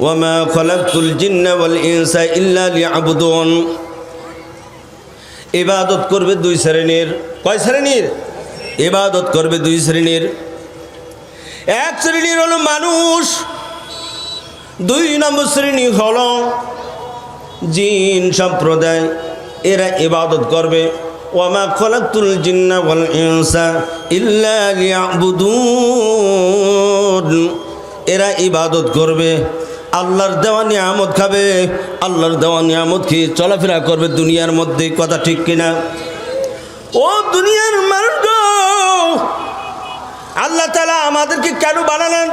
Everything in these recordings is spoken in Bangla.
ওয়ামা খলাকুল জিন্নাওয়াল ইনসা ইল্লা লিয়াবুদুন ইবাদত করবে দুই শ্রেণির। কয় শ্রেণির? ইবাদত করবে দুই শ্রেণির। এক শ্রেণির হলো মানুষ, দুই নম্বর শ্রেণি হল জিন সম্প্রদায়। এরা ইবাদত করবে। ওয়ামা খলাকুল জিন্নাওয়াল ইনসা ইল্লা লিয়াবুদুন। এরা ইবাদত করবে। আল্লাহর দেওয়া নিয়ামত খাবে, আল্লাহর দেওয়া নিয়ামত খেয়ে চলাফেরা করবে দুনিয়ার মধ্যে, কথা ঠিক কিনা? ও দুনিয়ার মানুষ আল্লাহ তালা আমাদেরকে কেন বানালেন?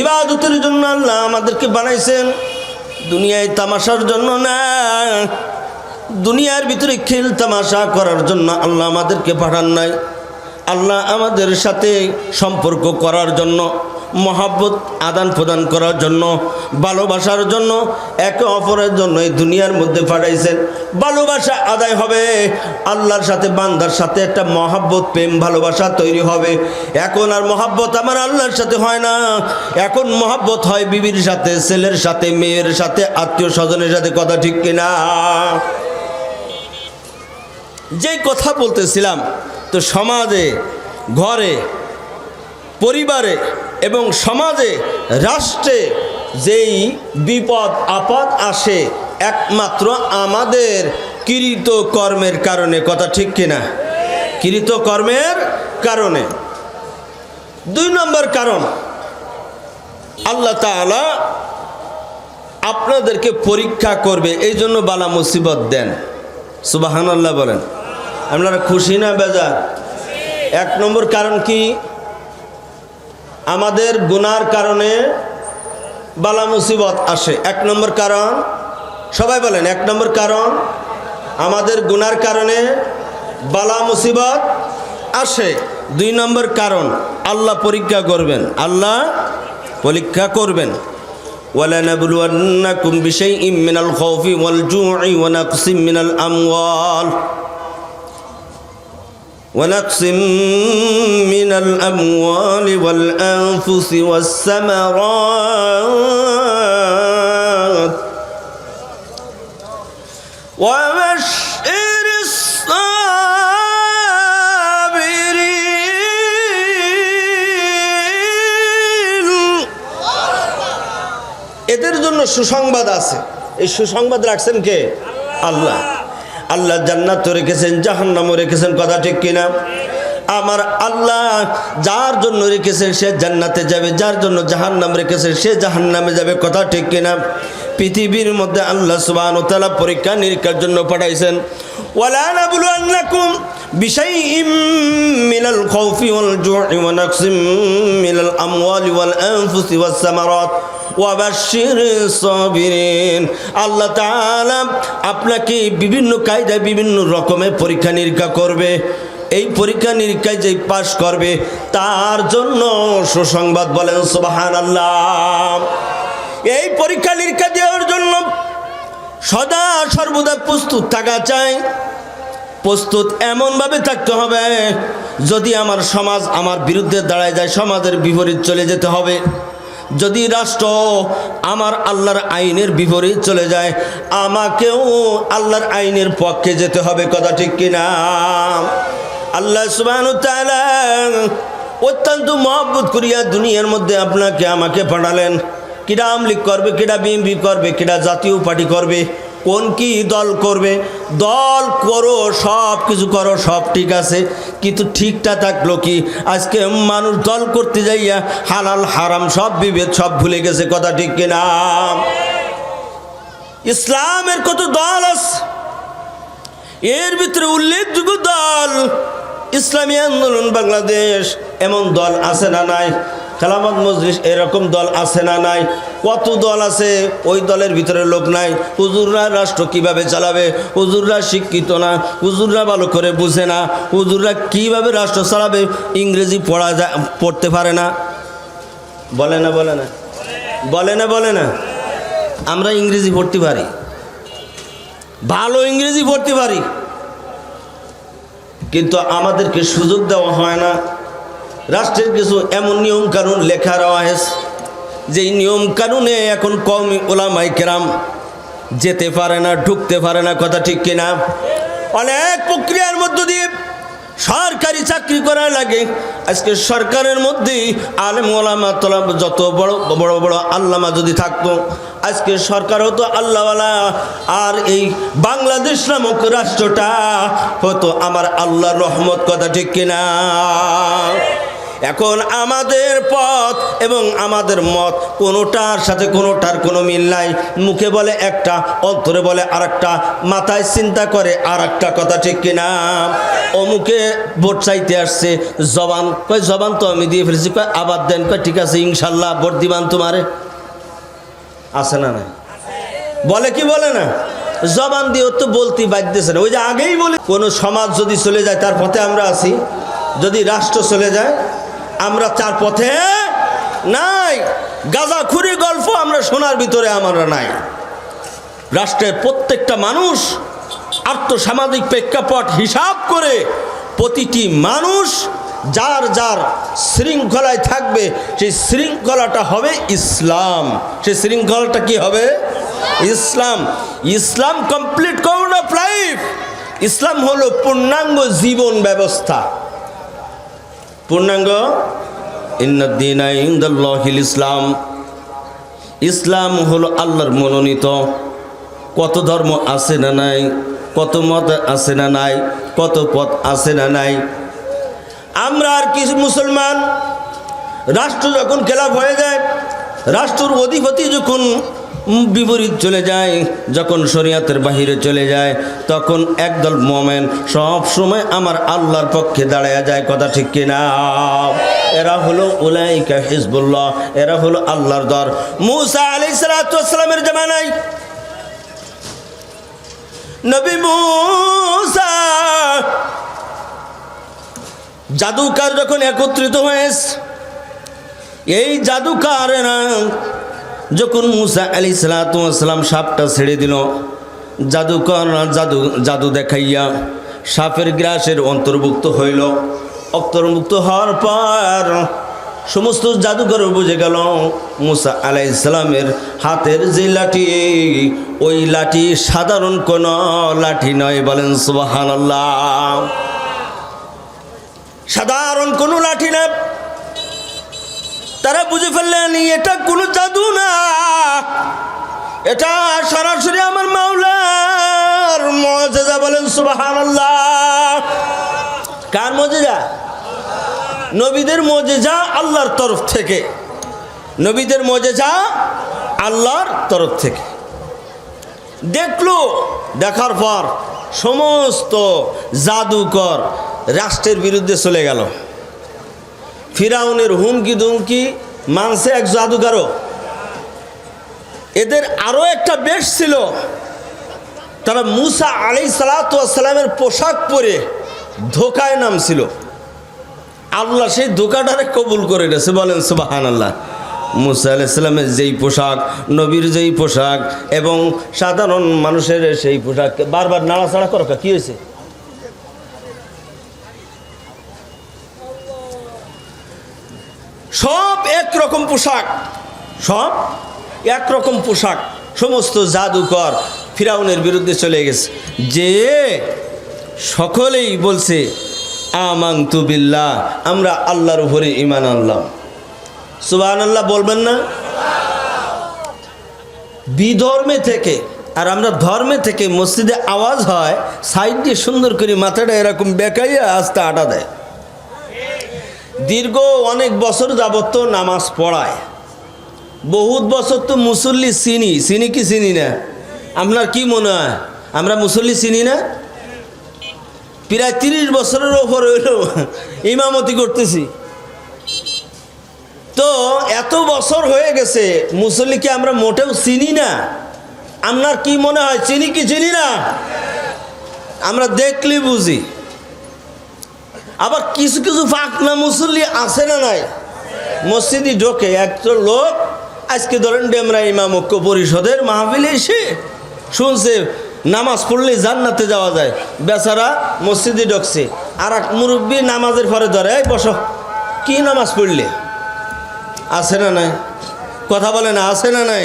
ইবাদতের জন্য আল্লাহ আমাদেরকে বানাইছেন। দুনিয়ায় তামাশার জন্য না, দুনিয়ার ভিতরে খেল তামাশা করার জন্য আল্লাহ আমাদেরকে পাঠান নাই। আল্লাহ আমাদের সাথে সম্পর্ক করার জন্য মহাব্বত আদান প্রদান করার জন্য, ভালোবাসার জন্য, একে অপরের জন্য এই দুনিয়ার মধ্যে পাঠাইছেন। ভালোবাসা আদায় হবে, আল্লাহর সাথে, বান্দার সাথে একটা মহাব্বত, প্রেম, ভালোবাসা তৈরি হবে। এখন আর মহাব্বত আমার আল্লাহর সাথে হয় না। এখন মহাব্বত হয় বিবির সাথে, ছেলের সাথে, মেয়ের সাথে, আত্মীয় স্বজনের সাথে, কথা ঠিক কিনা? যেই কথা বলতেছিলাম, তো সমাজে, ঘরে, পরিবারে এবং সমাজে, রাষ্ট্রে যেই বিপদ, আপদ আসে, একমাত্র আমাদের কৃত কর্মের কারণে। কথা ঠিক কিনা? কৃত কর্মের কারণে। দুই নম্বর কারণ, আল্লাহ তাআলা আপনাদেরকে পরীক্ষা করবে এই জন্য বালা মুসিবত দেন। সুবাহান আল্লাহ বলেন। আপনারা খুশি না বেজার? এক নম্বর কারণ কি? আমাদের গুনার কারণে বালা মুসিবত আসে এক নম্বর কারণ সবাই বলেন এক নম্বর কারণ আমাদের গুনার কারণে বালা মুসিবত আসে দুই নম্বর কারণ আল্লাহ পরীক্ষা করবেন আল্লাহ পরীক্ষা করবেন ولنبلونكم بشيء من الخوف والجوع ونقص من الأموال ونقص من الأموال والأنفس والثمرات وبشر الصابرين এদের জন্য সুসংবাদ আছে এই সুসংবাদ রাখছেন কে আল্লাহ আল্লাহ জান্নাত রেখেছেন, জাহান্নামও রেখেছেন, কথা ঠিক কিনা? আমার আল্লাহ যার জন্য রেখেছেন সে জান্নাতে যাবে, যার জন্য জাহান্নাম রেখেছেন সে জাহান্নামে যাবে, কথা ঠিক কিনা? পৃথিবীর মধ্যে আল্লাহ সুবাহ পরীক্ষা নিরীক্ষার জন্য পাঠাইছেন। ওয়ালা নাবলুয়ান্নাকুম بشيء من الخوف والجوع ونقص من الأموال والأنفس والثمرات ওয়াবাশির সাবিরিন আল্লাহ তাআলা আপনাকে বিভিন্ন কায়দায় বিভিন্ন রকমের পরীক্ষা নিরীক্ষা করবে এই পরীক্ষা নিরীক্ষায় যে পাশ করবে তার জন্য সুসংবাদ বলেন সুবাহান আল্লাহ এই পরীক্ষা নিরীক্ষা দেওয়ার জন্য সদা সর্বদা প্রস্তুত থাকা চাই। প্রস্তুত এমনভাবে থাকতে হবে, যদি আমার সমাজ আমার বিরুদ্ধে দাঁড়ায় যায়, সমাজের বিপরীত চলে যেতে হবে। যদি রাষ্ট্র আমার আল্লাহর আইনের বিপরীত চলে যায়, আমাকেও আল্লাহর আইনের পক্ষে যেতে হবে, কথা ঠিক কিনা আল্লাহ সুবাহ অত্যন্ত মহব্বত করিয়া দুনিয়ার মধ্যে আপনাকে আমাকে পাঠালেন। কিরা আমলিক করবে কিরা বিএমপি করবে কিরা জাতীয় পার্টি করবে, কোন কি দল করবে, দল করো, সব কিছু করো, সব ঠিক আছে, কিন্তু ঠিকটা থাকল কি? আজকে মানুষ দল করতে যাইয়া হালাল, হারাম, সব বিভেদ, সব ভুলে গেছে, কথা ঠিক কিনা? ইসলামের কত দল আছে? এর ভিতরে উল্লেখযোগ্য দল, ইসলামী আন্দোলন, বাংলাদেশ, এমন দল আছে না নাই? খেলামত মজলিস এরকম দল আছে না নাই? কত দল আছে? ওই দলের ভিতরে লোক নাই। হুজুররা রাষ্ট্র কীভাবে চালাবে? হুজুররা শিক্ষিত না। হুজুররা ভালো করে বুঝে না। হুজুররা কীভাবে রাষ্ট্র চালাবে? ইংরেজি পড়া যায়, পড়তে পারে না। বলে না বলে না। বলে না বলে না। আমরা ইংরেজি পড়তে পারি। ভালো ইংরেজি পড়তে পারি। কিন্তু আমাদেরকে সুযোগ দেওয়া হয় না। রাষ্ট্রের কিছু এমন নিয়ম কানুন লেখা রয়েছে, যেই নিয়ম কানুনে এখন কম ওলামাই কেরাম যেতে পারে না, ঢুকতে পারে না, কথা ঠিক কিনা? অনেক প্রক্রিয়ার মধ্য দিয়ে সরকারি চাকরি করা লাগে। আজকে সরকারের মধ্যেই আলেম ওলামা তোলা যত বড় বড় বড় আল্লামা যদি থাকতো, আজকে সরকার হতো আল্লাহওয়ালা। আর এই বাংলাদেশ নামক রাষ্ট্রটা হতো আমার আল্লাহর রহমত, কথা ঠিক কিনা? এখন আমাদের পথ এবং আমাদের মত, কোনোটার সাথে কোনোটার কোনো মিল নাই। মুখে বলে একটা, অন্তরে বলে আর মাথায় চিন্তা করে আর একটা কথা ঠিক কিনা? অমুকে ভোট চাইতে আসছে, জবান, কয় জবান তো আমি দিয়ে ফেলেছি, কয় আবার দেন, কয় ঠিক আছে, ইনশাল্লাহ ভোট দিবান তোমারে। আছে না নাই? বলে কি বলে না? জবান দিয়ে তো বলতে বাধ্যছে না ওই যে আগেই বলে, কোনো সমাজ যদি চলে যায়, তার পথে আমরা আছি। যদি রাষ্ট্র চলে যায় আমরা তার পথে নাই। গাঁজাখুরি গল্প আমরা শোনার ভিতরে আমরা নাই। রাষ্ট্রের প্রত্যেকটা মানুষ আর্থসামাজিক প্রেক্ষাপট হিসাব করে প্রতিটি মানুষ যার যার শৃঙ্খলায় থাকবে, সেই শৃঙ্খলাটা হবে ইসলাম। সেই শৃঙ্খলাটা কি হবে? ইসলাম। ইসলাম কমপ্লিট করুন অফ লাইফ ইসলাম হলো পূর্ণাঙ্গ জীবন ব্যবস্থা। পূর্ণাঙ্গ ইন্দিন ইসলাম ইসলাম হলো আল্লাহর মনোনীত। কত ধর্ম আছে না নাই, কত মত আছে না নাই, কত পথ আছে না নাই। আমরা আর কিছু মুসলমান, রাষ্ট্র যখন খেলাফ হয়ে যায়, রাষ্ট্রের অধিপতি যখন বিপরীত চলে যায়। যখন শরিয়াতের বাহিরে চলে যায়, তখন একদল মোমেন সব সময় আমার আল্লাহর পক্ষে দাঁড়ায় যায়। কথা ঠিক কিনা? এরা হলো উলাইকা হিজবুল্লাহ, এরা হলো আল্লাহর দর। মুসা আলি সালামের জামানায় নবী মুসা জাদুকার যখন একত্রিত হয়েছে, এই জাদুকারেরা যখন মুসা আলি সালাতাম সাপটা ছেড়ে দিল, জাদুকর জাদু জাদু দেখাইয়া সাপের গ্রাসের অন্তর্ভুক্ত হইল। অন্তর্ভুক্ত হওয়ার পর সমস্ত জাদুঘর বুঝে গেল, মুসা আলাই ইসলামের হাতের যে লাঠি, ওই লাঠি সাধারণ কোনো লাঠি নয় বলেন সুবাহান সাধারণ কোনো লাঠি না তারা বুঝে ফেললেন, এটা কোনো জাদু না। এটা সরাসরি আমার মাওলার মজেজা বলেন সুবাহান কার মজেজা নবীদের মজেজা আল্লাহর তরফ থেকে। নবীদের মজেজা আল্লাহর তরফ থেকে। দেখল, দেখার পর সমস্ত জাদুকর রাষ্ট্রের বিরুদ্ধে চলে গেল। ফিরাউনের হুমকি দুমকি মানছে এক জাদুকারও এদের আরও একটা বেশ ছিল। তারা মুসা আলি সালাতামের পোশাক পরে ধোকায় নামছিল। আল্লাহ সেই ধোকাটারে কবুল করে গেছে বলেন সুবাহান আল্লাহ মুসা আলাইসাল্লামের যেই পোশাক, নবীর যেই পোশাক এবং সাধারণ মানুষের সেই পোশাক, বারবার নাড়াচাড়া করো কি হয়েছে? সব একরকম পোশাক, সব একরকম পোশাক, সমস্ত জাদুকর ফিরাউনের বিরুদ্ধে চলে গেছে। যে সকলেই বলছে আমাং বিল্লাহ আমরা আল্লাহর উপরে ইমান আনলাম। সুবাহ আল্লাহ বলবেন না? বিধর্মে থেকে, আর আমরা ধর্মে থেকে মসজিদে আওয়াজ হয়, সাইড দিয়ে সুন্দর করে মাথাটা এরকম বেকাইয়া আস্তে আটা দেয়। দীর্ঘ অনেক বছর যাবত তো নামাজ পড়ায়। বহুত বছর তো মুসল্লি চিনি। চিনি কি চিনি না? আপনার কি মনে হয়? আমরা মুসল্লি চিনি না? প্রায় তিরিশ বছরের ওপর হইল ইমামতি করতেছি। তো এত বছর হয়ে গেছে, মুসল্লিকে আমরা মোটেও চিনি না। আপনার কি মনে হয়? চিনি কি চিনি না? আমরা দেখলে বুঝি। আবার কিছু কিছু ফাঁকনা মুসল্লি আছে না নাই? মসজিদে ঢোকে একজন লোক, আজকে ধরেন ডেমরা ইমাম ঐক্য পরিষদের মাহফিলে এসে শুনছে, নামাজ পড়লে জান্নাতে যাওয়া যায়। বেচারা মসজিদে ঢুকছে। আর এক মুরব্বী নামাজের পরে ধরে, এই বসো, কি নামাজ পড়লে? আছে না নাই। কথা বলে না, আছে না নাই?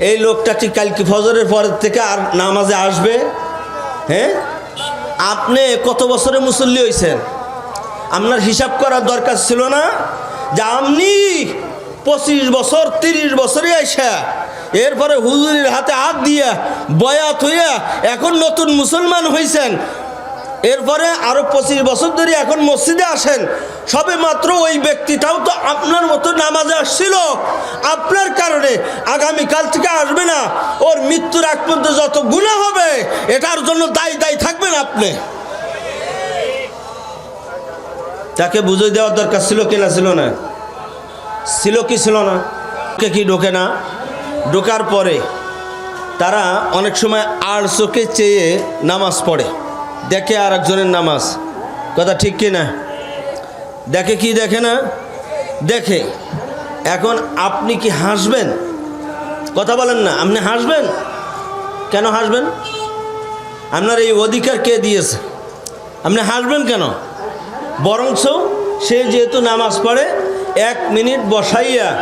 এই লোকটা ঠিক কালকে ফজরের পরের থেকে আর নামাজে আসবে? হ্যাঁ? আপনি কত বছরে মুসল্লি হয়েছেন আপনার হিসাব করার দরকার ছিল না যে আপনি পঁচিশ বছর, তিরিশ বছরে আইসা, এরপরে হুজুরের হাতে হাত দিয়া বয়াত হইয়া এখন নতুন মুসলমান হয়েছেন এরপরে আরও পঁচিশ বছর ধরে এখন মসজিদে আসেন। সবে মাত্র ওই ব্যক্তিটাও তো আপনার মতো নামাজে আসছিল। আপনার কারণে আগামীকাল থেকে আসবে না। ওর মৃত্যুর আগ পর্যন্ত যত গুণা হবে, এটার জন্য দায়ী দায়ী থাকবেন আপনি। তাকে বুঝে দেওয়ার দরকার ছিল কি না ছিল না? ছিল কি ছিল না? কে কি ঢোকে না? ঢোকার পরে তারা অনেক সময় আর চোখে চেয়ে নামাজ পড়ে। দেখে আর একজনের নামাজ। কথা ঠিক কি না? দেখে কি দেখে না? দেখে। এখন আপনি কি হাসবেন? কথা বলেন না। আপনি হাসবেন? কেন হাসবেন? আপনার এই অধিকার কে দিয়েছে? আপনি হাসবেন কেন? বরঞ্চ সে যেহেতু নামাজ পড়ে, এক মিনিট বসাইয়া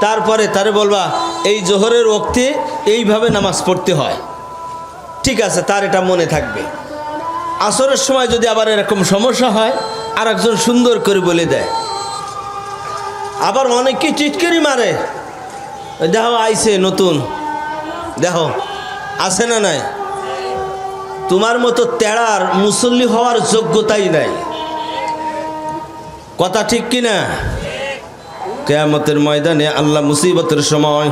তারপরে তারে বলবা, এই জোহরের ওক্তে এইভাবে নামাজ পড়তে হয়। ঠিক আছে, তার এটা মনে থাকবে। আসরের সময় যদি আবার এরকম সমস্যা হয় আর একজন সুন্দর করে বলে দেয়। আবার অনেকে চিটকারি মারে। দেখো, আইছে নতুন। দেখো, আছে না নাই? তোমার মতো তেড়ার মুসল্লি হওয়ার যোগ্যতাই নাই। কথা ঠিক কি না কেয়ামতের ময়দানে আল্লাহ মুসিবতের সময়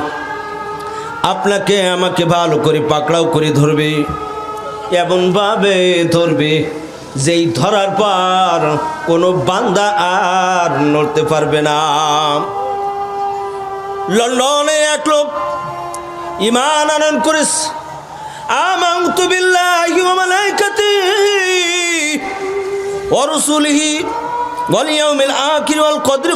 আপনাকে আমাকে ভালো করে পাকড়াও করে ধরবে। এমনভাবে ধরবে, যেই ধরার পর কোনো বান্দা আর নড়তে পারবে না। লন্ডনে এক লোক ইমান আনয়ন করিস কদরি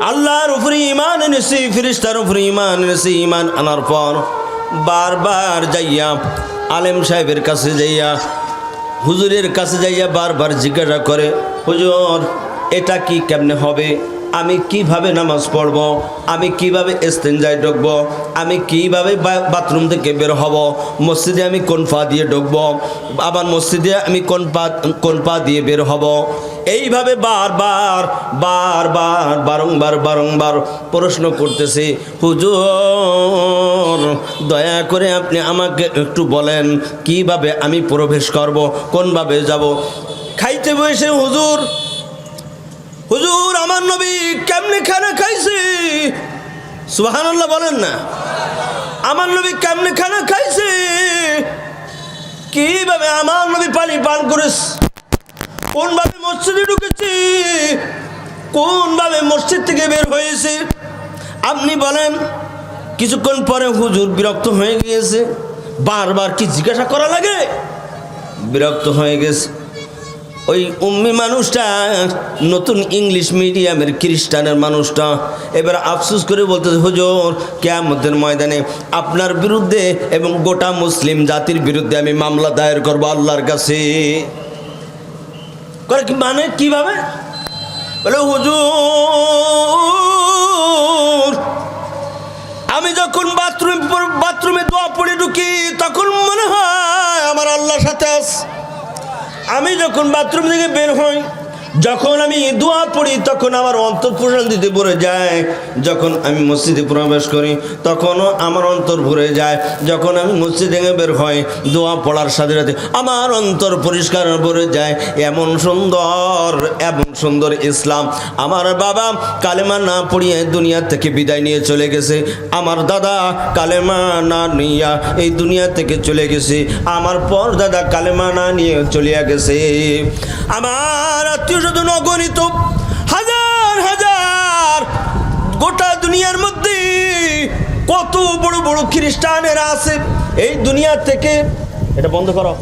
আল্লাহর উপরে ইমান এনেছি ফিরিস্তার উপরে ইমান এনেছি ইমান আনার পর বারবার যাইয়া আলেম সাহেবের কাছে যাইয়া, হুজুরের কাছে যাইয়া বারবার জিজ্ঞাসা করে, হুজুর, এটা কি কেমনে হবে? আমি কীভাবে নামাজ পড়ব? আমি কীভাবে এস্তেঞ্জায় ঢুকবো? আমি কীভাবে বাথরুম থেকে বের হব? মসজিদে আমি কোন পা দিয়ে ঢুকবো? আবার মসজিদে আমি কোন পা কোন পা দিয়ে বের হব? এইভাবে বারবার বারবার বারংবার বারংবার প্রশ্ন করতেছে। হুজুর, দয়া করে আপনি আমাকে একটু বলেন, কীভাবে আমি প্রবেশ করব? কোনভাবে যাব? খাইতে বসে হুজুর হুজুর, আমার নবী কেমনে খানা খাইছে? সুবহানাল্লাহ বলেন না। আমার নবী কেমনে খানা খাইছে? কীভাবে আমার নবী পানি পান করেছে? কোনভাবে মসজিদে ঢুকেছে? কোনভাবে মসজিদ থেকে বের হয়েছে? আপনি বলেন, কিছুক্ষণ পরে হুজুর বিরক্ত হয়ে গিয়েছে। বারবার কি জিজ্ঞাসা করা লাগে? বিরক্ত হয়ে গেছে। ওই উম্মি মানুষটা নতুন ইংলিশ মিডিয়ামের খ্রিস্টানের মানুষটা। এবার আফসোস করে বলতেছে, হুজুর, কেয়ামতের ময়দানে আপনার বিরুদ্ধে এবং গোটা মুসলিম জাতির বিরুদ্ধে আমি মামলা দায়ের করব আল্লাহর কাছে। মানে? কীভাবে? বলে, হুজুর, আমি যখন বাথরুম, বাথরুমে দোয়া পড়ে ঢুকি, তখন মনে হয় আমার আল্লাহর সাথে আছে। আমি যখন বাথরুম থেকে বের হই যখন আমি দোয়া পড়ি, তখন আমার অন্তর প্রশান্তিতে ভরে যায়। যখন আমি মসজিদে প্রবেশ করি, তখনও আমার অন্তর ভরে যায়। যখন আমি মসজিদ বের হই, দোয়া পড়ার সাথে সাথে আমার অন্তর পরিষ্কার ভরে যায়। এমন সুন্দর এমন সুন্দর ইসলাম। আমার বাবা কালেমা না পড়িয়ে দুনিয়া থেকে বিদায় নিয়ে চলে গেছে। আমার দাদা কালেমা না নিয়া এই দুনিয়া থেকে চলে গেছে। আমার পর দাদা কালেমা না নিয়ে চলিয়া গেছে। আমার আত্মীয় স্বজন অগণিত হাজার হাজার গোটা দুনিয়ার মধ্যে কত বড় বড় খ্রিস্টানেরা আছে। এই দুনিয়া থেকে, এটা বন্ধ করো।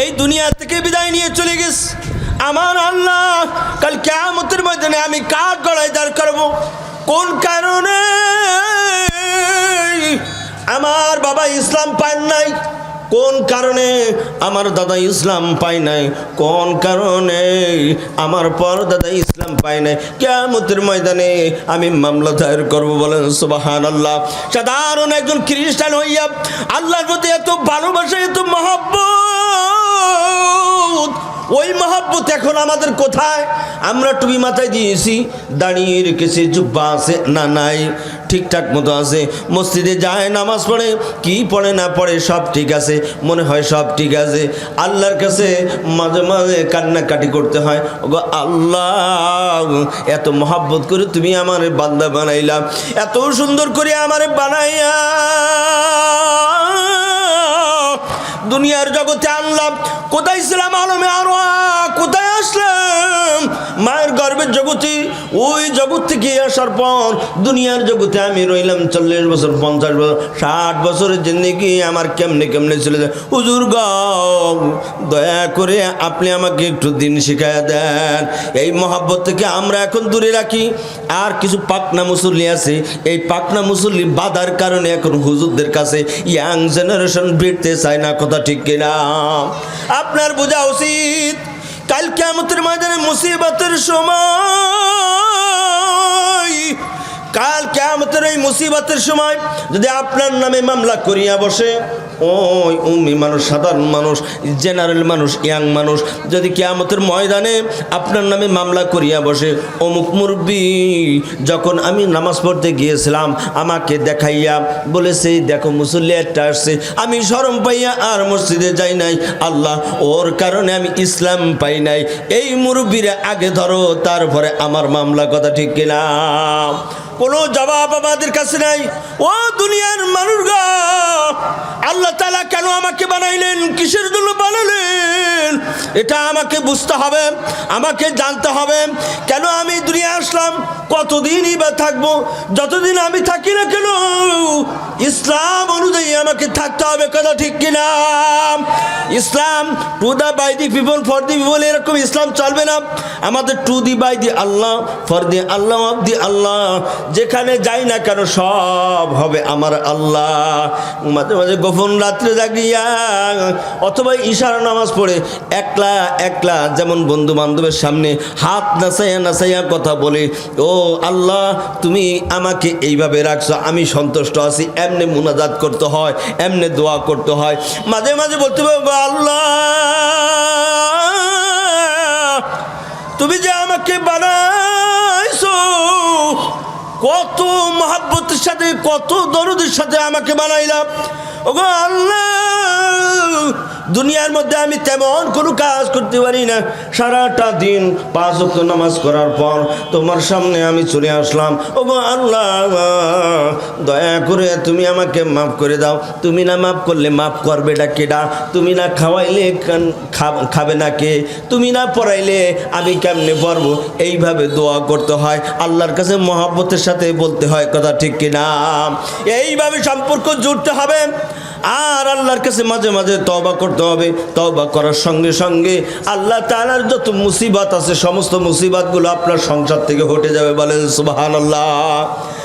এই দুনিয়া থেকে বিদায় নিয়ে চলে গেছে। আমার আল্লাহ, কাল কেমতের ময়দানে আমি কার গলায় দাঁড় করব? কোন কারণে? আমার বাবা ইসলাম পান নাই। কোন কারণে আমার দাদা ইসলাম পায় নাই? কোন কারণে আমার পর দাদা ইসলাম পায় নাই? কেমতের ময়দানে আমি মামলা দায়ের করব বলেন সুবাহান আল্লাহ সাধারণ একজন খ্রিস্টান হইয়া আল্লাহর প্রতি এত ভালোবাসা, এত মহাব্বত, ওই মহাব্বত এখন আমাদের কোথায়? আমরা টুপি মাথায় দিয়েছি, দাঁড়িয়ে রেখেছি, জুব্বা আছে না নাই? ঠিকঠাক মতো আছে। মসজিদে যায়, নামাজ পড়ে, কি পড়ে না পড়ে সব ঠিক আছে, মনে হয় সব ঠিক আছে। আল্লাহর কাছে মাঝে মাঝে কান্নাকাটি করতে হয়। ওগো আল্লাহ, এত মহাব্বত করে তুমি আমার বান্দা বানাইলাম এত সুন্দর করে আমার বানাইয়া। দুনিয়ার জগতে আনলাম। কোথায় ছিলাম আলমে আরও কোথায় আসলাম? মায়ের গর্বের জগতে, ওই জগৎ থেকে আসার পর দুনিয়ার জগতে আমি রইলাম চল্লিশ বছর, পঞ্চাশ বছর, ষাট বছরের জিন্দগি আমার কেমনে কেমনে চলে যায়। হুজুর দয়া করে আপনি আমাকে একটু দিন শিখায় দেন। এই মহাব্বত থেকে আমরা এখন দূরে রাখি। আর কিছু পাকনা মুসল্লি আছে। এই পাকনা মুসল্লি বাধার কারণে এখন হুজুরদের কাছে ইয়াং জেনারেশন ভিড়তে চায় না। কথা ঠিক কিনা? আপনার বোঝা উচিত। কাল কেমতের মাঝে মুসিবতের সময় কেমতের এই মুসিবতের সময় যদি আপনার নামে মামলা করিয়া বসে, ওই উম্মি মানুষ, সাধারণ মানুষ, জেনারেল মানুষ, ইয়াং মানুষ, যদি কেয়ামতের ময়দানে আপনার নামে মামলা করিয়া বসে, অমুক মুরব্বী যখন আমি নামাজ পড়তে গিয়েছিলাম, আমাকে দেখাইয়া বলেছে, দেখো মুসল্লি একটা আসছে, আমি শরম পাইয়া আর মসজিদে যাই নাই। আল্লাহ, ওর কারণে আমি ইসলাম পাই নাই। এই মুরব্বীরা আগে ধরো, তারপরে আমার মামলা কথা ঠিক কিনা? কোনো জবাব আমাদের কাছে নাই। ও দুনিয়ার মানুষ আল্লাহ তালা কেন আমাকে বানাইলেন? কিসের জন্য বানালেন? এটা আমাকে বুঝতে হবে, আমাকে জানতে হবে। কেন আমি দুনিয়া আসলাম? কতদিনই বা থাকব? যতদিন আমি থাকি না কেন? ইসলাম অনুযায়ী আমাকে থাকতে হবে, কথা ঠিক কিনা? Islam to the by the people for the people এরকম ইসলাম চলবে না। আমাদের to the by the Allah for the Allah of the Allah. যেখানে যাই না কেন সব হবে আমার আল্লাহ। মাঝে মাঝে গোপন রাত্রে জাগিয়া, অথবা ইশারা নামাজ পড়ে, একলা একলা, যেমন বন্ধু বান্ধবের সামনে হাত নাচাইয়া নাচাইয়া কথা বলে, ও আল্লাহ, তুমি আমাকে এইভাবে রাখছো, আমি সন্তুষ্ট আছি। এমনি মুনাজাত করতে হয়, এমনি দোয়া করতে হয়। মাঝে মাঝে বলতে হবে আল্লাহ, তুমি যে আমাকে বানাইছো, কত মহাব্বতের সাথে, কত দরদের সাথে আমাকে বানাইলাম ওগো আল্লাহ দুনিয়ার মধ্যে আমি তেমন কোনো কাজ করতে পারি না। সারাটা দিন পাঁচ অক্ট নামাজ করার পর তোমার সামনে আমি চলে আসলাম। ওগো আল্লাহ, দয়া করে তুমি আমাকে মাফ করে দাও। তুমি না মাফ করলে মাফ করবে ডা কেডা? তুমি না খাওয়াইলে খাবে না কে? তুমি না পড়াইলে আমি কেমনে পড়ব? এইভাবে দোয়া করতে হয়। আল্লাহর কাছে মহাব্বতের সাথে বলতে হয়, কথা ঠিক কিনা? এইভাবে সম্পর্ক জুড়তে হবে। আর আল্লাহর কাছে মাঝে মাঝে তবা করতে হবে তবা করার সঙ্গে সঙ্গে আল্লাহ তালার যত মুসিবত আছে, সমস্ত মুসিবতগুলো আপনার সংসার থেকে হটে যাবে বলেন সুবাহ আল্লাহ